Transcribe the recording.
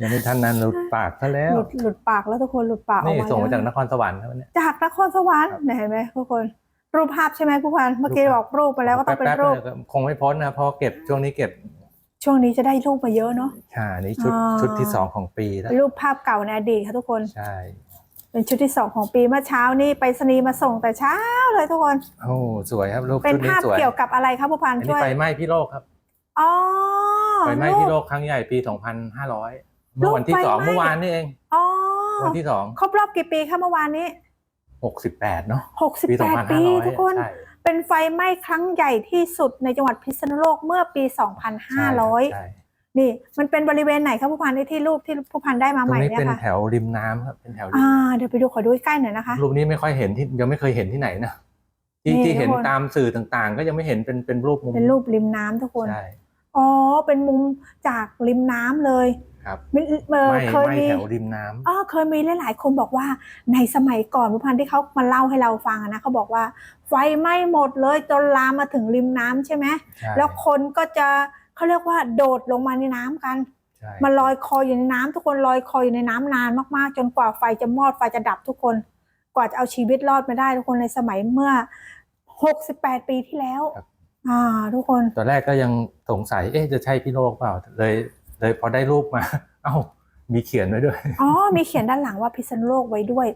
ยังไม่ทันนั้นหลุดปากซะแล้ว หลุดหลุดปากแล้วทุกคนหลุดปากออกนี่มาส่งมาจากแล้วนครสวรรค์ครับเนี่ย จากนครสวรรค์ไหนเห็นไหมทุกคน รูปภาพใช่ไหมผู้พันเมื่อกี้รูปภาพบอกรูปไปแล้วก็ต้องเป็นแป๊บๆรูปเนี่ยก็คงไม่พ้นนะเพราะเก็บช่วงนี้เก็บช่วงนี้จะได้รูปมาเยอะเนาะ อ่านี่ชุดอ่าชุดที่สองของปีแล้วเป็นรูปภาพเก่าในอดีตค่ะทุกคน ใช่เป็นชุดที่สองของปีเมื่อเช้านี่ไปสนีย์มาส่งแต่เช้าเลยทุกคน โอ้สวยครับรูปเป็นชุดนี้ภาพสวยเกี่ยวกับอะไรครับผู้พันอันนี้ช่วยไฟไหม้พี่โลกครับอ๋อไฟไหม้รูพี่ปโลกครั้งใหญ่ปี 2500 เมื่อวันที่ไฟสองไหม้เมื่อวานนี่เองอ๋อวันที่สองครบรอบกี่ปีคะเมื่อวานนี้68เนาะหกสิบปีแปดปี2500ทุกคนใช่เป็นไฟไหม้ครั้งใหญ่ที่สุดในจังหวัดพิษณุโลกเมื่อปีใช่ครับใช่2500นี่มันเป็นบริเวณไหนครับผู้พันที่ที่รูปที่ผู้พันได้มาตรใหงม่นี้เนี่ยเป็นค่ะแถวริมน้ำครับเป็นแถวริมอ่าเดี๋ยวไปดูขอดูใกล้ๆหน่อยนะคะรูปนี้ไม่ค่อยเห็นที่ยังไม่เคยเห็นที่ไหนนะที่นี่ที่เห็นทุกคนตามสื่อต่างๆ ก็ยังไม่เห็นเป็นเป็นรูปมุมเป็นรูปริมน้ำทุกคนใช่อ๋อเป็นมุมจากริมน้ำเลย ครับมีเออไม่เคยไม่มีแถวริมน้ำอ๋อเคยมีหลายๆคนบอกว่าในสมัยก่อนผู้พันที่เขามาเล่าให้เราฟังอะนะเขาบอกว่า ไฟไหม้หมดเลยจนลามมาถึงริมน้ำใช่ไหมใช่แล้วคนก็จะเขาเรียกว่าโดดลงมาในน้ำกันใช่มันลอยคออยู่ในน้ำทุกคนลอยคออยู่ในน้ำนานมากๆ จนกว่าไฟจะมอดไฟจะดับทุกคน กว่าจะเอาชีวิตรอดมาได้ทุกคนในสมัยเมื่อ68ปีที่แล้ว อ่า ทุกคน ตอนแรกก็ยังสงสัย เอ๊ะ จะใช่พี่โลกเปล่า เลย เลยพอได้รูปมา เอ้ามีเขียนไว้ด้วย อ๋อ มีเขียนด้านหลังว่าพิษณุโลกไว้ด้วย